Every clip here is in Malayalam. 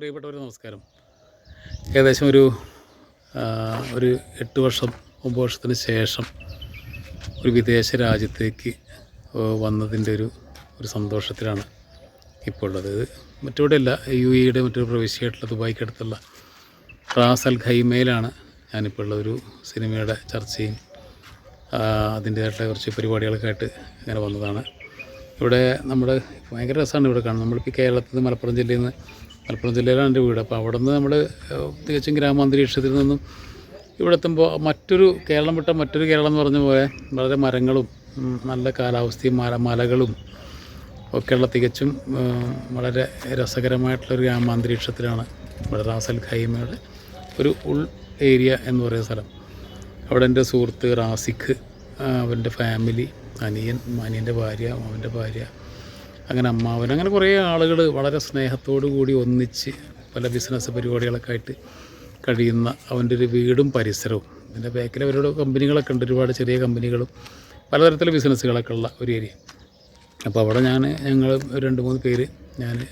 പ്രിയപ്പെട്ടവർ നമസ്കാരം. ഏകദേശം ഒരു ഒരു എട്ട് വർഷം ഒമ്പത് വർഷത്തിന് ശേഷം ഒരു വിദേശ രാജ്യത്തേക്ക് വന്നതിന്റെ ഒരു ഒരു സന്തോഷത്തിലാണ് ഇപ്പോൾ ഉള്ളത് മറ്റെവിടെയല്ല യു എയുടെ മറ്റൊരു പ്രവിശ്യയായിട്ടുള്ള ദുബായിക്കടുത്തുള്ള റാസ് അൽ ഖൈമയിലാണ് ഞാനിപ്പോൾ ഉള്ള ഒരു സിനിമയുടെ ചർച്ചയും അതിന്റേതായിട്ടുള്ള കുറച്ച് പരിപാടികളൊക്കെ ആയിട്ട് ഇങ്ങനെ വന്നതാണ്. ഇവിടെ നമ്മുടെ ഭയങ്കര രസമാണ് ഇവിടെ കാണുന്നത് നമ്മളിപ്പോൾ കേരളത്തിൽ നിന്ന് മലപ്പുറം ജില്ലയിൽ നിന്ന് മലപ്പുറം ജില്ലയിലാണ് എന്റെ വീട്. അപ്പോൾ അവിടെ നിന്ന് നമ്മൾ തികച്ചും ഗ്രാമാന്തരീക്ഷത്തിൽ നിന്നും ഇവിടെ എത്തുമ്പോൾ മറ്റൊരു കേരളം വിട്ട മറ്റൊരു കേരളം എന്ന് പറഞ്ഞ പോലെ വളരെ മരങ്ങളും നല്ല കാലാവസ്ഥയും മല മലകളും ഒക്കെയുള്ള തികച്ചും വളരെ രസകരമായിട്ടുള്ളൊരു ഗ്രാമാന്തരീക്ഷത്തിലാണ് ഇവിടെ റാസൽ ഖൈമയുടെ ഒരു ഉൾ ഏരിയ എന്ന് പറയുന്ന സ്ഥലം. അവിടെ എന്റെ സുഹൃത്ത് റാസിഖ് അവന്റെ ഫാമിലി അനിയൻ അനിയന്റെ ഭാര്യ അവന്റെ ഭാര്യ അങ്ങനെ അമ്മാവൻ അങ്ങനെ കുറേ ആളുകൾ വളരെ സ്നേഹത്തോടു കൂടി ഒന്നിച്ച് പല ബിസിനസ് പരിപാടികളൊക്കെ ആയിട്ട് കഴിയുന്ന അവന്റെ ഒരു വീടും പരിസരവും. എന്റെ ബാക്കിൽ അവരോട് കമ്പനികളൊക്കെ ഉണ്ട്. ഒരുപാട് ചെറിയ കമ്പനികളും പലതരത്തിലെ ബിസിനസ്സുകളൊക്കെ ഉള്ള ഒരു ഏരിയ അപ്പോൾ അവിടെ ഞാൻ ഞങ്ങൾ രണ്ട് മൂന്ന് പേര് ഞാൻ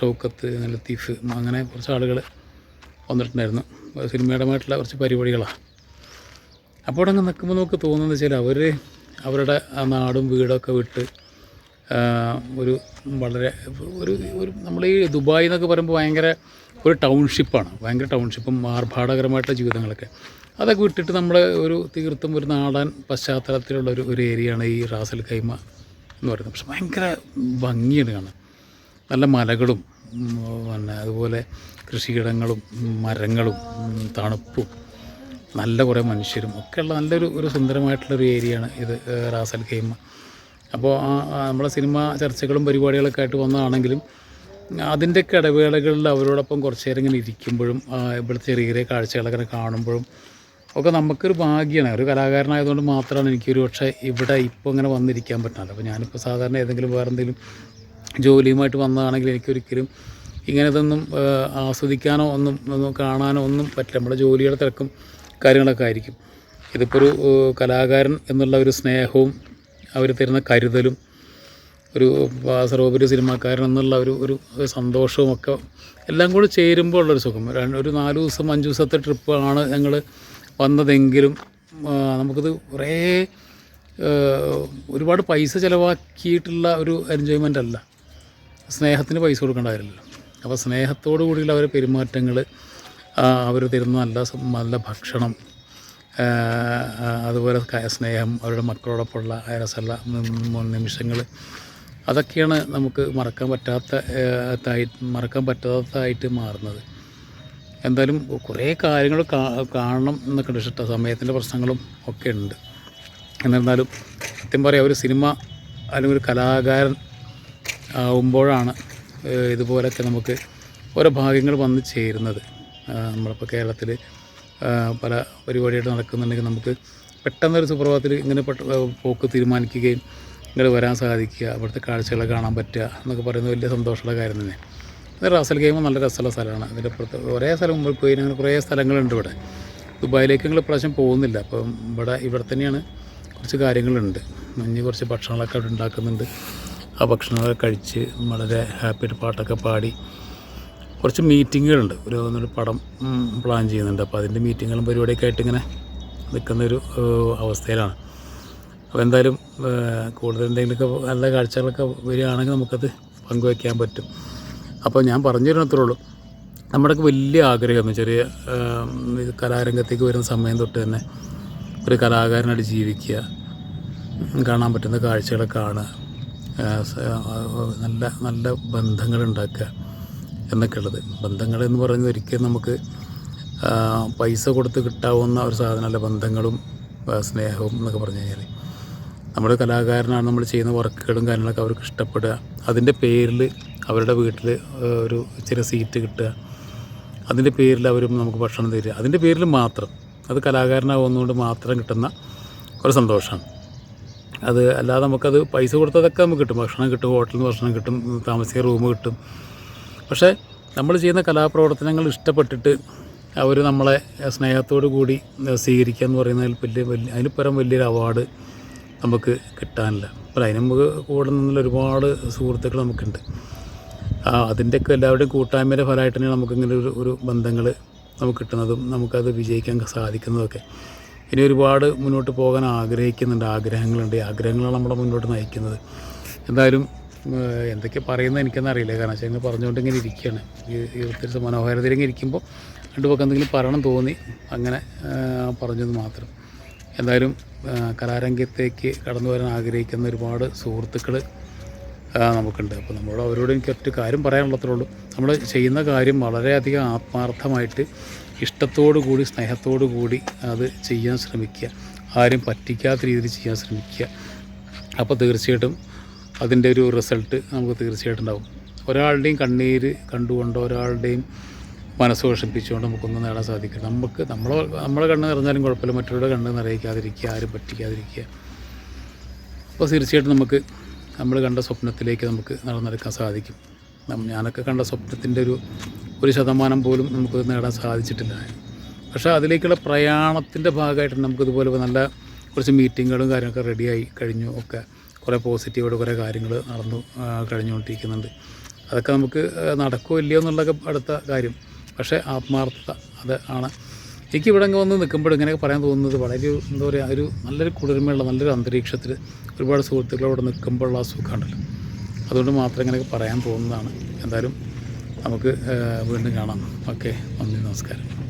ഷൗക്കത്ത് ലത്തീഫ് അങ്ങനെ കുറച്ച് ആളുകൾ വന്നിട്ടുണ്ടായിരുന്നു. സിനിമയുടേതായിട്ടുള്ള കുറച്ച് പരിപാടികളാണ്. അപ്പോൾ അവിടെ അങ്ങ് നിൽക്കുമ്പോൾ നമുക്ക് തോന്നുന്നത് വെച്ചാൽ അവർ അവരുടെ നാടും വീടൊക്കെ വിട്ട് ഒരു വളരെ ഒരു ഒരു നമ്മൾ ഈ ദുബായ് എന്നൊക്കെ പറയുമ്പോൾ ഭയങ്കര ഒരു ടൗൺഷിപ്പാണ്. ഭയങ്കര ടൗൺഷിപ്പും ആർഭാടകരമായിട്ടുള്ള ജീവിതങ്ങളൊക്കെ. അതൊക്കെ വിട്ടിട്ട് നമ്മൾ ഒരു തീർത്തും ഒരു നാടൻ പശ്ചാത്തലത്തിലുള്ള ഒരു ഒരു ഏരിയയാണ് ഈ റാസൽ കൈമ എന്ന് പറയുന്നത്. പക്ഷെ ഭയങ്കര ഭംഗിയാണ് കാണാൻ. നല്ല മലകളും പിന്നെ അതുപോലെ കൃഷിയിടങ്ങളും മരങ്ങളും തണുപ്പും നല്ല കുറേ മനുഷ്യരും ഒക്കെയുള്ള നല്ലൊരു ഒരു സുന്ദരമായിട്ടുള്ളൊരു ഏരിയയാണ് ഇത് റാസൽ ഖൈമ. അപ്പോൾ നമ്മളെ സിനിമ ചർച്ചകളും പരിപാടികളൊക്കെ ആയിട്ട് വന്നതാണെങ്കിലും അതിന്റെയൊക്കെ ഇടവേളകളിൽ അവരോടൊപ്പം കുറച്ച് നേരം ഇങ്ങനെ ഇരിക്കുമ്പോഴും ഇവിടുത്തെ ചെറിയ ചെറിയ കാഴ്ചകളൊക്കെ കാണുമ്പോഴും ഒക്കെ നമുക്കൊരു ഭാഗ്യമാണ്. ഒരു കലാകാരനായതുകൊണ്ട് മാത്രമാണ് എനിക്കൊരു പക്ഷേ ഇവിടെ ഇപ്പോൾ ഇങ്ങനെ വന്നിരിക്കാൻ പറ്റുന്നത്. അപ്പോൾ ഞാനിപ്പോൾ സാധാരണ ഏതെങ്കിലും വേറെ എന്തെങ്കിലും ജോലിയുമായിട്ട് വന്നതാണെങ്കിൽ എനിക്കൊരിക്കലും ഇങ്ങനെ ഇതൊന്നും ആസ്വദിക്കാനോ ഒന്നും ഒന്നും കാണാനോ ഒന്നും പറ്റില്ല. നമ്മുടെ ജോലിയുടെ തിരക്കും കാര്യങ്ങളൊക്കെ ആയിരിക്കും. ഇതിപ്പോൾ ഒരു കലാകാരൻ എന്നുള്ള ഒരു സ്നേഹവും അവർ തരുന്ന കരുതലും ഒരു സർവോപരി സിനിമാക്കാരൻ എന്നുള്ള ഒരു ഒരു സന്തോഷവും ഒക്കെ എല്ലാം കൂടി ചേരുമ്പോൾ ഉള്ളൊരു സുഖം. ഒരു നാല് ദിവസം അഞ്ച് ദിവസത്തെ ട്രിപ്പാണ് ഞങ്ങൾ വന്നതെങ്കിലും നമുക്കിത് കുറേ ഒരുപാട് പൈസ ചിലവാക്കിയിട്ടുള്ള ഒരു എൻജോയ്മെന്റ് അല്ല. സ്നേഹത്തിന് പൈസ കൊടുക്കേണ്ട കാര്യമില്ലല്ലോ. അപ്പോൾ സ്നേഹത്തോടു കൂടിയുള്ള അവരുടെ പെരുമാറ്റങ്ങൾ അവർ തരുന്ന നല്ല നല്ല ഭക്ഷണം അതുപോലെ സ്നേഹം അവരുടെ മക്കളോടൊപ്പമുള്ള രസമുള്ള നിമിഷങ്ങൾ അതൊക്കെയാണ് നമുക്ക് മറക്കാൻ പറ്റാത്ത മറക്കാൻ പറ്റാത്തതായിട്ട് മാറുന്നത്. എന്തായാലും കുറേ കാര്യങ്ങൾ കാണണം എന്നൊക്കെ ഉണ്ട് ഇഷ്ടം. സമയത്തിന്റെ പ്രശ്നങ്ങളും ഒക്കെ ഉണ്ട്. എന്നിരുന്നാലും സത്യം പറയാം ഒരു സിനിമ അല്ലെങ്കിൽ ഒരു കലാകാരൻ ആവുമ്പോഴാണ് ഇതുപോലൊക്കെ നമുക്ക് ഓരോ ഭാഗ്യങ്ങൾ വന്നു ചേരുന്നത്. നമ്മളിപ്പോൾ കേരളത്തിൽ പല പരിപാടിയായിട്ട് നടക്കുന്നുണ്ടെങ്കിൽ നമുക്ക് പെട്ടെന്നൊരു സുപ്രഭാതത്തിൽ ഇങ്ങനെ പോക്ക് തീരുമാനിക്കുകയും ഇങ്ങനെ വരാൻ സാധിക്കുക അവിടുത്തെ കാഴ്ചകളെ കാണാൻ പറ്റുക എന്നൊക്കെ പറയുന്നത് വലിയ സന്തോഷമുള്ള കാര്യം തന്നെ. ഇത് റാസൽ ഗെയിം നല്ല രസമുള്ള സ്ഥലമാണ്. അതിന്റെ പുറത്ത് ഒരേ സ്ഥലം മുമ്പിൽ പോയി അങ്ങനെ കുറേ സ്ഥലങ്ങളുണ്ട് ഇവിടെ. ദുബായിലേക്ക് ഞങ്ങൾ പ്രാവശ്യം പോകുന്നില്ല. അപ്പം ഇവിടെ ഇവിടെ തന്നെയാണ് കുറച്ച് കാര്യങ്ങളുണ്ട്. ഇനി കുറച്ച് ഭക്ഷണങ്ങളൊക്കെ അവിടെ ഉണ്ടാക്കുന്നുണ്ട്. ആ ഭക്ഷണങ്ങളൊക്കെ കഴിച്ച് വളരെ ഹാപ്പിയായിട്ട് പാട്ടൊക്കെ പാടി കുറച്ച് മീറ്റിങ്ങുകളുണ്ട്. ഒരു ഒരു പടം പ്ലാൻ ചെയ്യുന്നുണ്ട്. അപ്പോൾ അതിന്റെ മീറ്റിങ്ങുകളും പരിപാടിയൊക്കെ ആയിട്ട് ഇങ്ങനെ നിൽക്കുന്നൊരു അവസ്ഥയിലാണ്. അപ്പോൾ എന്തായാലും കൂടുതൽ എന്തെങ്കിലുമൊക്കെ നല്ല കാഴ്ചകളൊക്കെ വരികയാണെങ്കിൽ നമുക്കത് പങ്കുവയ്ക്കാൻ പറ്റും. അപ്പോൾ ഞാൻ പറഞ്ഞു തരുന്നത്രേ ഉള്ളൂ. നമ്മുടെയൊക്കെ വലിയ ആഗ്രഹം ചെറിയ കലാരംഗത്തേക്ക് വരുന്ന സമയം തൊട്ട് തന്നെ ഒരു കലാകാരനായിട്ട് ജീവിക്കുക കാണാൻ പറ്റുന്ന കാഴ്ചകളെ കാണുക നല്ല നല്ല ബന്ധങ്ങൾ ഉണ്ടാക്കുക. എന്നൊക്കെ ഉള്ളത്. ബന്ധങ്ങളെന്ന് പറയുന്നത് ഒരിക്കലും നമുക്ക് പൈസ കൊടുത്ത് കിട്ടാവുന്ന ഒരു സാധനമല്ല ബന്ധങ്ങളും സ്നേഹവും എന്നൊക്കെ പറഞ്ഞു കഴിഞ്ഞാൽ നമ്മൾ കലാകാരനാണ് നമ്മൾ ചെയ്യുന്ന വർക്കുകളും കാര്യങ്ങളൊക്കെ അവർക്ക് ഇഷ്ടപ്പെടുക. അതിന്റെ പേരിൽ അവരുടെ വീട്ടിൽ ഒരു ചെറിയ സീറ്റ് കിട്ടുക. അതിന്റെ പേരിൽ അവരും നമുക്ക് ഭക്ഷണം തരിക. അതിന്റെ പേരിൽ മാത്രം. അത് കലാകാരനാവുന്നതുകൊണ്ട് മാത്രം കിട്ടുന്ന ഒരു സന്തോഷമാണ്. അത് അല്ലാതെ നമുക്കത് പൈസ കൊടുത്തതൊക്കെ നമുക്ക് കിട്ടും. ഭക്ഷണം കിട്ടും ഹോട്ടലിൽ നിന്ന് ഭക്ഷണം കിട്ടും താമസിക്കാൻ റൂം കിട്ടും. പക്ഷേ നമ്മൾ ചെയ്യുന്ന കലാപ്രവർത്തനങ്ങൾ ഇഷ്ടപ്പെട്ടിട്ട് അവർ നമ്മളെ സ്നേഹത്തോടു കൂടി സ്വീകരിക്കുക എന്ന് പറയുന്നതിൽ വലിയ വലിയ അതിന് പരം വലിയൊരു അവാർഡ് നമുക്ക് കിട്ടാനില്ല. അപ്പോൾ അതിന് നമുക്ക് കൂടെ നിന്നുള്ള ഒരുപാട് സുഹൃത്തുക്കൾ നമുക്കുണ്ട്. അതിന്റെയൊക്കെ എല്ലാവരുടെയും കൂട്ടായ്മയുടെ ഫലമായിട്ട് തന്നെയാണ് നമുക്കിങ്ങനെ ഒരു ഒരു ബന്ധങ്ങൾ നമുക്ക് കിട്ടുന്നതും നമുക്കത് വിജയിക്കാൻ സാധിക്കുന്നതൊക്കെ. ഇനി ഒരുപാട് മുന്നോട്ട് പോകാൻ ആഗ്രഹിക്കുന്നുണ്ട് ആഗ്രഹങ്ങളുണ്ട്. ആഗ്രഹങ്ങളാണ് നമ്മളെ മുന്നോട്ട് നയിക്കുന്നത്. എന്തായാലും എന്തൊക്കെ പറയുന്നത് എനിക്കൊന്നും അറിയില്ല. കാരണം വെച്ചാൽ ഇങ്ങനെ പറഞ്ഞുകൊണ്ട് ഇങ്ങനെ ഇരിക്കുകയാണ്. ഈ ഒത്തിരി ഇരിക്കുമ്പോൾ രണ്ടു പക്കം എന്തെങ്കിലും പറയണം തോന്നി. അങ്ങനെ പറഞ്ഞത് മാത്രം. എന്തായാലും കലാരംഗത്തേക്ക് കടന്നു വരാൻ ആഗ്രഹിക്കുന്ന ഒരുപാട് സുഹൃത്തുക്കൾ നമുക്കുണ്ട്. അപ്പോൾ നമ്മളോട് അവരോട് എനിക്ക് ഒറ്റ കാര്യം പറയാനുള്ളത്രേ ഉള്ളൂ. നമ്മൾ ചെയ്യുന്ന കാര്യം വളരെയധികം ആത്മാർത്ഥമായിട്ട് ഇഷ്ടത്തോടു കൂടി സ്നേഹത്തോടു കൂടി അത് ചെയ്യാൻ ശ്രമിക്കുക. ആരും പറ്റിക്കാത്ത രീതിയിൽ ചെയ്യാൻ ശ്രമിക്കുക. അപ്പോൾ തീർച്ചയായിട്ടും അതിന്റെ ഒരു റിസൾട്ട് നമുക്ക് തീർച്ചയായിട്ടും ഉണ്ടാവും ഒരാളുടെയും കണ്ണീര് കണ്ടുകൊണ്ട് ഒരാളുടെയും മനസ്സ് വിഷമിപ്പിച്ചുകൊണ്ട് നമുക്കൊന്നും നേടാൻ സാധിക്കും നമുക്ക് നമ്മളെ നമ്മളെ കണ്ണ് നിറഞ്ഞാലും കുഴപ്പമില്ല. മറ്റുള്ളവരുടെ കണ്ണ് നിറയിക്കാതിരിക്കുക ആരും പറ്റിക്കാതിരിക്കുക. അപ്പോൾ തീർച്ചയായിട്ടും നമുക്ക് നമ്മൾ കണ്ട സ്വപ്നത്തിലേക്ക് നമുക്ക് നടന്നെടുക്കാൻ സാധിക്കും. ഞാനൊക്കെ കണ്ട സ്വപ്നത്തിന്റെ ഒരു ഒരു ശതമാനം പോലും നമുക്ക് നേടാൻ സാധിച്ചിട്ടില്ല. പക്ഷേ അതിലേക്കുള്ള പ്രയാണത്തിന്റെ ഭാഗമായിട്ട് നമുക്കിതുപോലെ നല്ല കുറച്ച് മീറ്റിങ്ങുകളും കാര്യങ്ങളൊക്കെ റെഡിയായി കഴിഞ്ഞു ഒക്കെ. കുറേ പോസിറ്റീവായിട്ട് കുറേ കാര്യങ്ങൾ നടന്നു കഴിഞ്ഞുകൊണ്ടിരിക്കുന്നുണ്ട്. അതൊക്കെ നമുക്ക് നടക്കുമോ ഇല്ലയോ എന്നുള്ളതൊക്കെ അടുത്ത കാര്യം. പക്ഷേ ആത്മാർത്ഥത അത് ആണ്. എനിക്ക് ഇവിടെ അങ്ങ് വന്ന് നിൽക്കുമ്പോൾ ഇങ്ങനെയൊക്കെ പറയാൻ തോന്നുന്നത് വളരെ എന്താ പറയുക ഒരു നല്ലൊരു കുളിർമയുള്ള നല്ലൊരു അന്തരീക്ഷത്തിൽ ഒരുപാട് സുഹൃത്തുക്കളോട് നിൽക്കുമ്പോഴുള്ള സുഖമുണ്ടല്ലോ അതുകൊണ്ട് മാത്രം ഇങ്ങനെയൊക്കെ പറയാൻ തോന്നുന്നതാണ്. എന്തായാലും നമുക്ക് വീണ്ടും കാണാം. ഓക്കെ നന്ദി നമസ്കാരം.